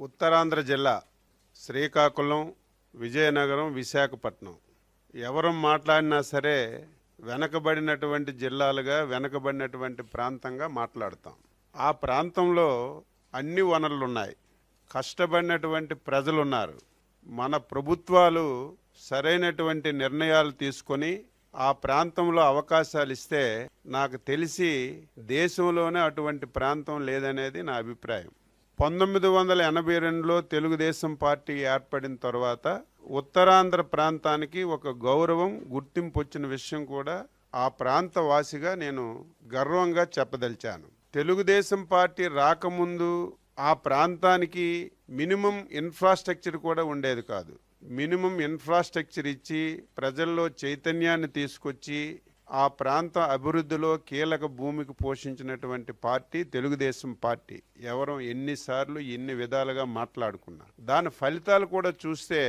ఉత్తరాంధ్ర జిల్లా శ్రీకాకుళం విజయనగరం విశాఖపట్నం. ఎవరు మాట్లాడినా సరే వెనకబడినటువంటి జిల్లాలుగా వెనకబడినటువంటి ప్రాంతంగా మాట్లాడతాం. ఆ ప్రాంతంలో అన్ని వనరులు ఉన్నాయి కష్టపడినటువంటి ప్రజలు ఉన్నారు మన ప్రభుత్వాలు సరైనటువంటి నిర్ణయాలు తీసుకొని ఆ ప్రాంతంలో అవకాశాలు ఇస్తే నాకు తెలిసి దేశంలోనే అటువంటి ప్రాంతం లేదనేది నా అభిప్రాయం. పంతొమ్మిది వందల ఎనభై రెండులో తెలుగుదేశం పార్టీ ఏర్పడిన తర్వాత ఉత్తరాంధ్ర ప్రాంతానికి ఒక గౌరవం గుర్తింపు వచ్చిన విషయం కూడా ఆ ప్రాంత వాసిగా నేను గర్వంగా చెప్పదలిచాను. తెలుగుదేశం పార్టీ రాకముందు ఆ ప్రాంతానికి మినిమం ఇన్ఫ్రాస్ట్రక్చర్ కూడా ఉండేది కాదు. మినిమం ఇన్ఫ్రాస్ట్రక్చర్ ఇచ్చి ప్రజల్లో చైతన్యాన్ని తీసుకొచ్చి ఆ ప్రాంత అభివృద్ధిలో కీలక భూమికి పోషించినటువంటి పార్టీ తెలుగుదేశం పార్టీ. ఎవరో ఎన్నిసార్లు ఎన్ని విధాలుగా మాట్లాడుకున్నా దాని ఫలితాలు కూడా చూస్తే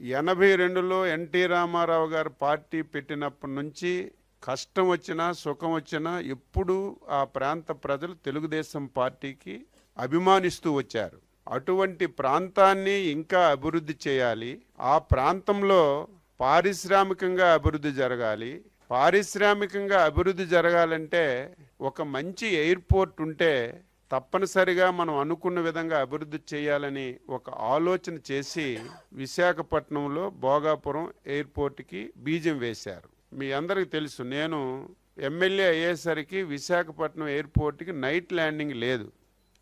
ఎనభై రెండులో ఎన్టీ రామారావు గారు పార్టీ పెట్టినప్పటి నుంచి కష్టం వచ్చినా సుఖం వచ్చినా ఎప్పుడు ఆ ప్రాంత ప్రజలు తెలుగుదేశం పార్టీకి అభిమానిస్తూ వచ్చారు. అటువంటి ప్రాంతాన్ని ఇంకా అభివృద్ధి చేయాలి. ఆ ప్రాంతంలో పారిశ్రామికంగా అభివృద్ధి జరగాలి. పారిశ్రామికంగా అభివృద్ధి జరగాలంటే ఒక మంచి ఎయిర్పోర్ట్ ఉంటే తప్పనిసరిగా మనం అనుకున్న విధంగా అభివృద్ధి చేయాలని ఒక ఆలోచన చేసి విశాఖపట్నంలో భోగాపురం ఎయిర్పోర్ట్కి బీజం వేశారు. మీ అందరికీ తెలుసు నేను ఎమ్మెల్యే అయ్యేసరికి విశాఖపట్నం ఎయిర్పోర్ట్కి నైట్ ల్యాండింగ్ లేదు.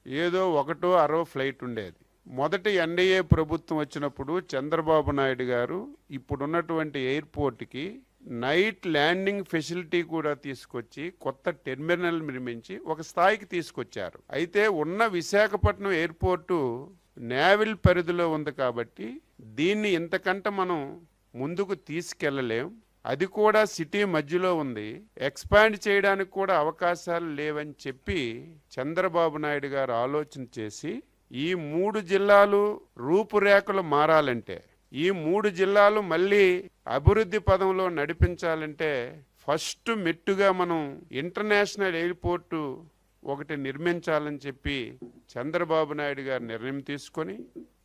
ఏదో ఒకటో అరో ఫ్లైట్ ఉండేది. మొదటి ఎన్డీఏ ప్రభుత్వం వచ్చినప్పుడు చంద్రబాబు నాయుడు గారు ఇప్పుడున్నటువంటి ఎయిర్పోర్ట్కి నైట్ ల్యాండింగ్ ఫెసిలిటీ కూడా తీసుకొచ్చి కొత్త టెర్మినల్ నిర్మించి ఒక స్థాయికి తీసుకొచ్చారు. అయితే ఉన్న విశాఖపట్నం ఎయిర్పోర్టు నేవల్ పరిధిలో ఉంది కాబట్టి దీన్ని ఇంతకంటే మనం ముందుకు తీసుకెళ్ళలేం అది కూడా సిటీ మధ్యలో ఉంది. ఎక్స్పాండ్ చేయడానికి కూడా అవకాశాలు లేవని చెప్పి చంద్రబాబు నాయుడు గారు ఆలోచన చేసి ఈ మూడు జిల్లాలు రూపురేఖలు మారాలంటే ఈ మూడు జిల్లాలు మళ్ళీ అభివృద్ధి పదంలో నడిపించాలంటే ఫస్ట్ మెట్టుగా మనం ఇంటర్నేషనల్ ఎయిర్పోర్టు ఒకటి నిర్మించాలని చెప్పి చంద్రబాబు నాయుడు గారు నిర్ణయం తీసుకొని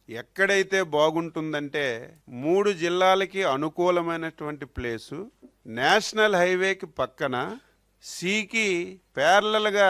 ఎక్కడైతే బాగుంటుందంటే మూడు జిల్లాలకి అనుకూలమైనటువంటి ప్లేసు నేషనల్ హైవేకి పక్కన సీకి ప్యారలల్గా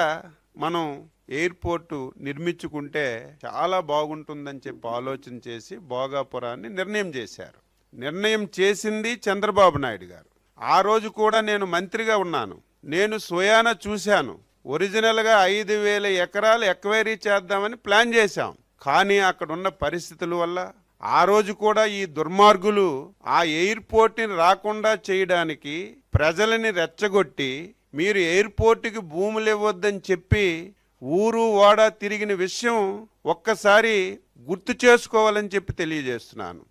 మనం ఎయిర్పోర్టు నిర్మించుకుంటే చాలా బాగుంటుందని చెప్పి ఆలోచన చేసి భోగాపురాన్ని నిర్ణయం చేశారు. నిర్ణయం చేసింది చంద్రబాబు నాయుడు గారు. ఆ రోజు కూడా నేను మంత్రిగా ఉన్నాను. నేను స్వయాన చూశాను. ఒరిజినల్గా ఐదు వేల ఎకరాలు ఎక్వైరీ చేద్దామని ప్లాన్ చేశాం. కానీ అక్కడ ఉన్న పరిస్థితుల వల్ల ఆ రోజు కూడా ఈ దుర్మార్గులు ఆ ఎయిర్పోర్ట్ని రాకుండా చేయడానికి ప్రజలని రెచ్చగొట్టి మీరు ఎయిర్పోర్ట్కి భూములు ఇవ్వద్దని చెప్పి ఊరు వాడ తిరిగిన విషయం ఒక్కసారి గుర్తు చేసుకోవాలని చెప్పి తెలియజేస్తున్నాను.